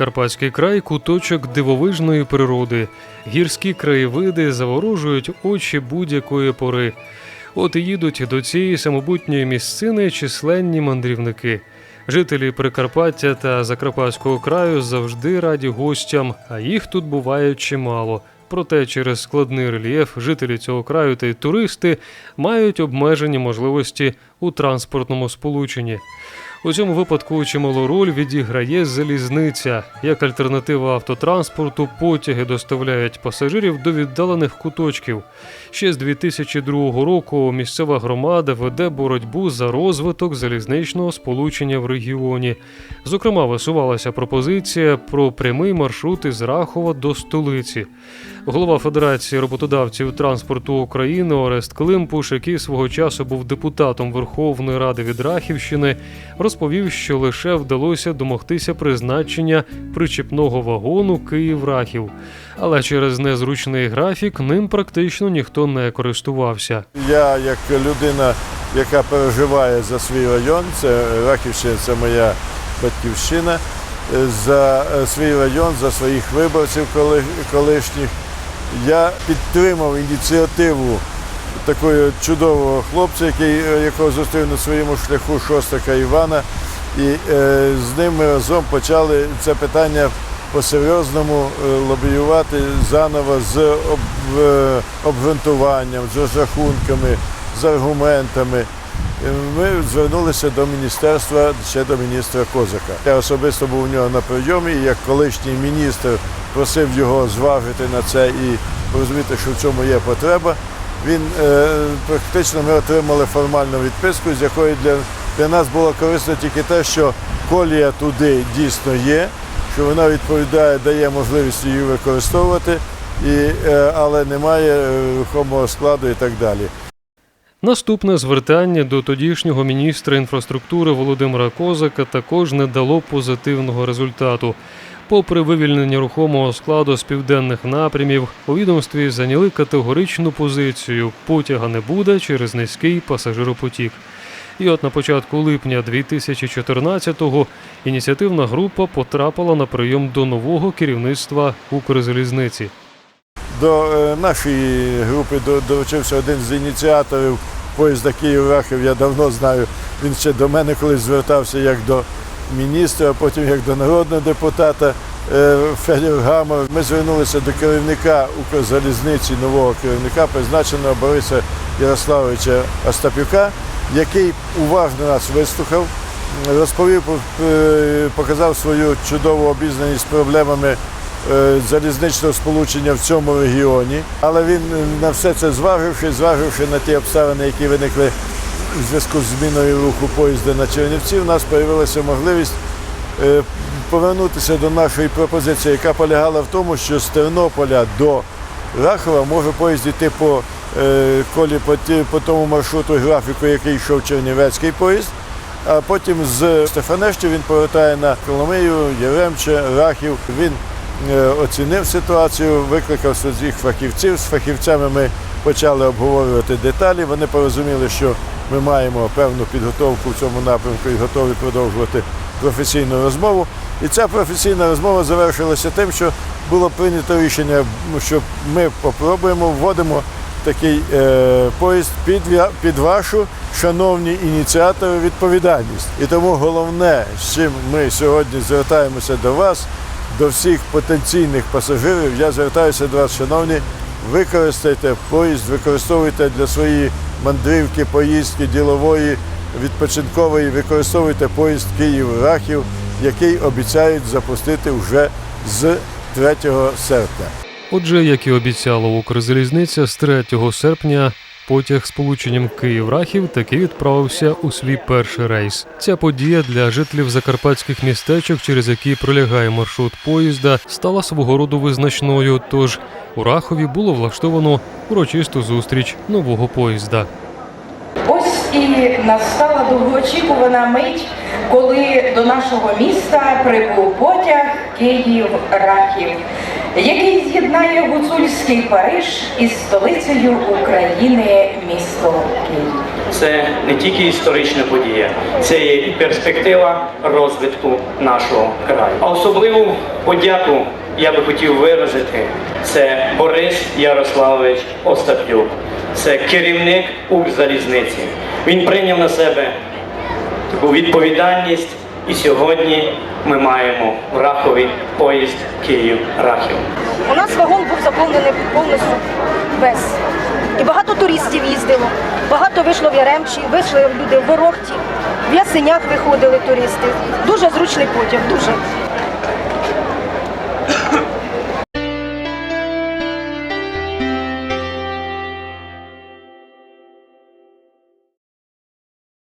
Карпатський край куточок дивовижної природи, гірські краєвиди заворожують очі будь-якої пори. От і їдуть до цієї самобутньої місцини численні мандрівники. Жителі Прикарпаття та Закарпатського краю завжди раді гостям, а їх тут буває чимало. Проте через складний рельєф жителі цього краю та й туристи мають обмежені можливості у транспортному сполученні. У цьому випадку чималу роль відіграє залізниця. Як альтернатива автотранспорту, потяги доставляють пасажирів до віддалених куточків. Ще з 2002 року місцева громада веде боротьбу за розвиток залізничного сполучення в регіоні. Зокрема, висувалася пропозиція про прямий маршрут із Рахова до столиці. Голова Федерації роботодавців транспорту України Орест Климпуш, який свого часу був депутатом Верховної Ради від Рахівщини, розповів, що лише вдалося домогтися призначення причіпного вагону Київ-Рахів. Але через незручний графік ним практично ніхто не користувався. Я як людина, яка переживає за свій район, це Рахівщина, це моя батьківщина, за е, свій район, за своїх виборців колишніх. Я підтримав ініціативу такого чудового хлопця, який, е, якого зустрів на своєму шляху шостака Івана. І е, з ним ми разом почали це питання по-серйозному е, лобіювати заново з об, е, обґрунтуванням, з розрахунками, з аргументами. Ми звернулися до міністерства, ще до міністра Козака. Я особисто був у нього на прийомі, і як колишній міністр просив його зважити на це і розуміти, що в цьому є потреба. Він е, практично ми отримали формальну відписку, з якої для, для нас було корисно тільки те, що колія туди дійсно є, що вона відповідає, дає можливість її використовувати, і, е, але немає е, рухомого складу і так далі. Наступне звертання до тодішнього міністра інфраструктури Володимира Козака також не дало позитивного результату. Попри вивільнення рухомого складу з південних напрямів, у відомстві зайняли категоричну позицію: потяга не буде через низький пасажиропотік. І от на початку липня 2014-го ініціативна група потрапила на прийом до нового керівництва Укрзалізниці. До е, нашої групи долучився один з ініціаторів поїзда Київ-Рахів. Я давно знаю. Він ще до мене колись звертався як до міністра, а потім як до народного депутата е, Федір Ми звернулися до керівника Укрзалізниці, нового керівника, призначеного Бориса Ярославовича Остапюка, який уважно нас вислухав, розповів, е, показав свою чудову обізнаність з проблемами е, залізничного сполучення в цьому регіоні. Але він на все це зваживши, зваживши на ті обставини, які виникли у зв'язку з зміною руху поїзда на Чернівці, у нас з'явилася можливість е, повернутися до нашої пропозиції, яка полягала в тому, що з Тернополя до Рахова може поїзд йти по е, колі по, тому маршруту графіку, який йшов Чернівецький поїзд. А потім з Стефанещі він повертає на Коломию, Яремче, Рахів. Він е, оцінив ситуацію, викликав своїх фахівців. З фахівцями ми почали обговорювати деталі. Вони порозуміли, що ми маємо певну підготовку в цьому напрямку і готові продовжувати професійну розмову. І ця професійна розмова завершилася тим, що було прийнято рішення, що ми попробуємо, вводимо такий е, поїзд під, під вашу, шановні ініціатори, відповідальність. І тому головне, з чим ми сьогодні звертаємося до вас, до всіх потенційних пасажирів, я звертаюся до вас, шановні, використайте поїзд, використовуйте для своєї мандрівки, поїздки ділової, відпочинкової, використовуйте поїзд Київ-Рахів, який обіцяють запустити вже з 3 серпня. Отже, як і обіцяла Укрзалізниця, з 3 серпня потяг з полученням Київ-Рахів таки відправився у свій перший рейс. Ця подія для жителів закарпатських містечок, через які пролягає маршрут поїзда, стала свого роду визначною. Тож у Рахові було влаштовано урочисту зустріч нового поїзда. І настала довгоочікувана мить, коли до нашого міста прибув потяг Київ-Рахів, який з'єднає гуцульський Париж із столицею України місто Київ. Це не тільки історична подія, це є і перспектива розвитку нашого краю. А особливу подяку я би хотів виразити. Це Борис Ярославович Остапюк, це керівник Укрзалізниці. Він прийняв на себе таку відповідальність, і сьогодні ми маємо в Рахові поїзд Київ-Рахів. У нас вагон був заповнений повністю весь. І багато туристів їздило. Багато вийшло в Яремчі, вийшли люди в Ворохті, в Ясенях виходили туристи. Дуже зручний потяг, дуже.